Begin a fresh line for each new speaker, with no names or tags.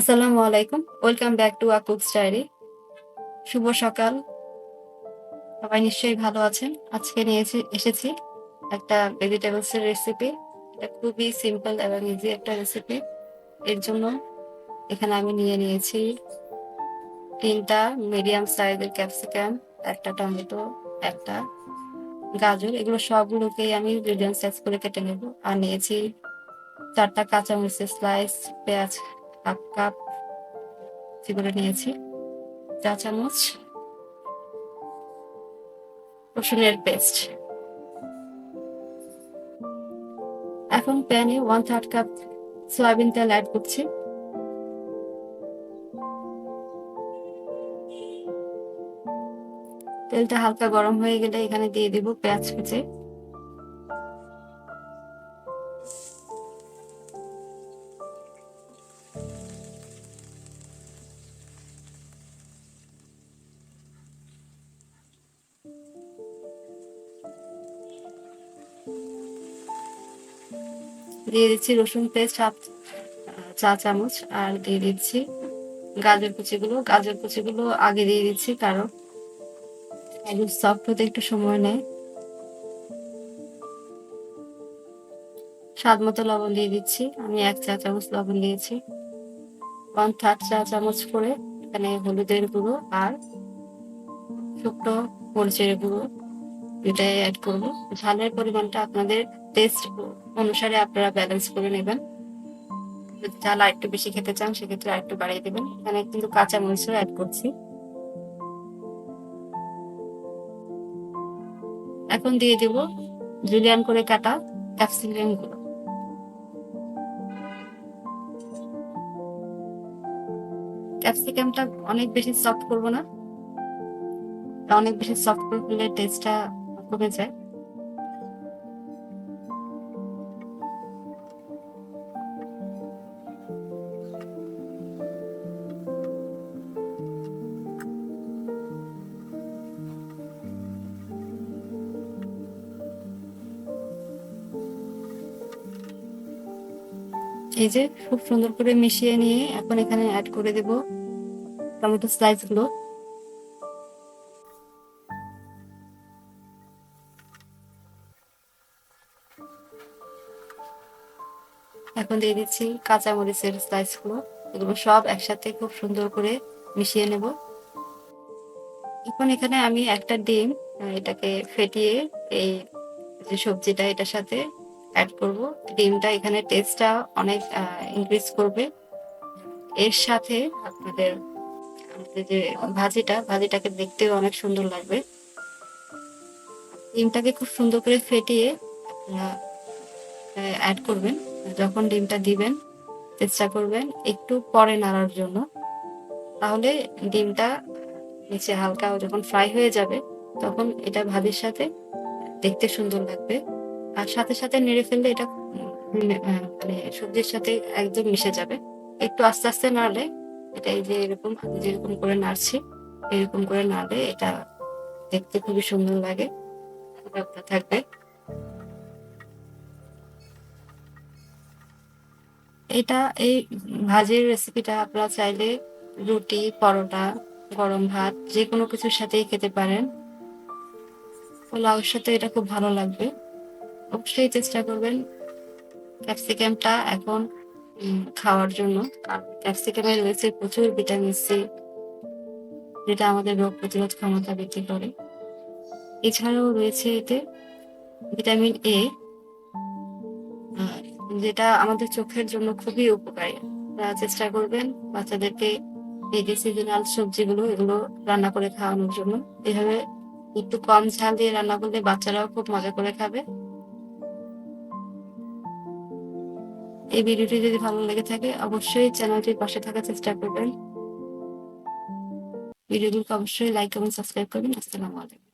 আসসালামু আলাইকুম। Welcome back to আকুকস ডায়েরি শুভ সকাল। সবাই নিশ্চয়ই ভালো আছেন। আজকে নিয়েছি এসেছি একটা ভেজিটেবলস এর রেসিপি এটা খুবই সিম্পল এবং ইজি একটা রেসিপি এর জন্য এখানে আমি নিয়ে নিয়েছি তিনটা মিডিয়াম সাইজের ক্যাপসিকাম একটা টমেটো, একটা গাজর। এগুলো সবগুলোকেই আমি মিডিয়াম সাইজ করে কেটে নেব। আর নিয়েছি চারটা কাঁচামরিচের স্লাইস পেঁয়াজ হাফ কাপ করে নিয়েছি, চা চামচ, রসুনের পেস্ট। এখন প্যানে ওয়ান থার্ড কাপ সয়াবিন তেল অ্যাড করছি। তেলটা হালকা গরম হয়ে গেলে এখানে দিয়ে দিব পেঁয়াজ কুচি। দিয়ে দিচ্ছি রসুন পেস্ট হাফ চা চামচ আর দিয়ে দিচ্ছি গাজর কুচিগুলো। গাজর কুচিগুলো আগে দিয়ে দিচ্ছি কারণ এগুলো সফট হতে একটু সময় নেয়। স্বাদ মতো লবণ দিয়ে দিচ্ছি। আমি এক চা চামচ লবণ দিয়েছি। ওয়ান থার্ড চা চামচ করে এখানে হলুদের গুঁড়ো আর শুকনো মরিচের গুঁড়ো এটাই অ্যাড করব। ঝালের পরিমাণটা আপনাদের টেস্ট অনুসারে আপনারা ব্যালেন্স করে নেবেন। যদি ঝাল একটু বেশি খেতে চান, সেক্ষেত্রে আরেকটু বাড়িয়ে দেবেন। এখানে কিন্তু কাঁচা মরিচও অ্যাড করছি। এখন দিয়ে দিব জুলিয়ান করে কাটা ক্যাপসিকামগুলো ক্যাপসিকামটা অনেক বেশি সফট করব না। অনেক বেশি সফট করলে টেস্টটা কমে যায়। এই যে খুব সুন্দর করে মিশিয়ে নিয়ে এখন এখানে অ্যাড করে দেব টমেটো স্লাইসগুলো। এখন দিয়ে দিচ্ছি কাঁচা মরিচের স্লাইসগুলো। এগুলো সব একসাথে খুব সুন্দর করে মিশিয়ে নেব। এখন এখানে আমি একটা ডিম এটাকে ফেটিয়ে এই যে সবজিটা, এটার সাথে অ্যাড করব। ডিমটা এখানে টেস্টটা অনেক ইনক্রিজ করবে। এর সাথে আপনাদের যে ভাজিটা, ভাজিটাকে দেখতেও অনেক সুন্দর লাগবে। ডিমটাকে খুব সুন্দর করে ফেটিয়ে অ্যাড করবেন। যখন ডিমটা দিবেন, চেষ্টা করবেন একটু পরে নাড়ার জন্য। তাহলে ডিমটা নিচে হালকা যখন ফ্রাই হয়ে যাবে, তখন এটা ভাজির সাথে দেখতে সুন্দর লাগবে। আর সাথে সাথে নেড়ে ফেললে এটা মানে সবজির সাথে একদম মিশে যাবে। একটু আস্তে আস্তে নাড়লে এটা এই যে এরকম যেরকম করে নাড়ছি, এরকম করে নাড়লে এটা দেখতে খুবই সুন্দর লাগে থাকবে। এটা এই ভাজির রেসিপিটা আপনারা চাইলে রুটি, পরোটা, গরম ভাত যে কোনো কিছুর সাথেই খেতে পারেন। পোলাওর সাথে এটা খুব ভালো লাগবে। অবশ্যই চেষ্টা করবেন ক্যাপসিকামটা এখন খাওয়ার জন্য। ক্যাপসিকামে রয়েছে প্রচুর ভিটামিন সি যেটা আমাদের রোগ প্রতিরোধ ক্ষমতা বৃদ্ধি করে। এছাড়াও রয়েছে এতে ভিটামিন এ যেটা আমাদের চোখের জন্য খুবই উপকারী। তারা চেষ্টা করবেন বাচ্চাদেরকে এই যে সিজনাল সবজিগুলো, এগুলো রান্না করে খাওয়ানোর জন্য। এভাবে একটু কম ঝাল দিয়ে রান্না করলে বাচ্চারাও খুব মজা করে খাবে। এই ভিডিওটি যদি ভালো লেগে থাকে, অবশ্যই চ্যানেলটির পাশে থাকার চেষ্টা করবেন। ভিডিওগুলোকে অবশ্যই লাইক এবং সাবস্ক্রাইব করবেন। আসসালামু আলাইকুম।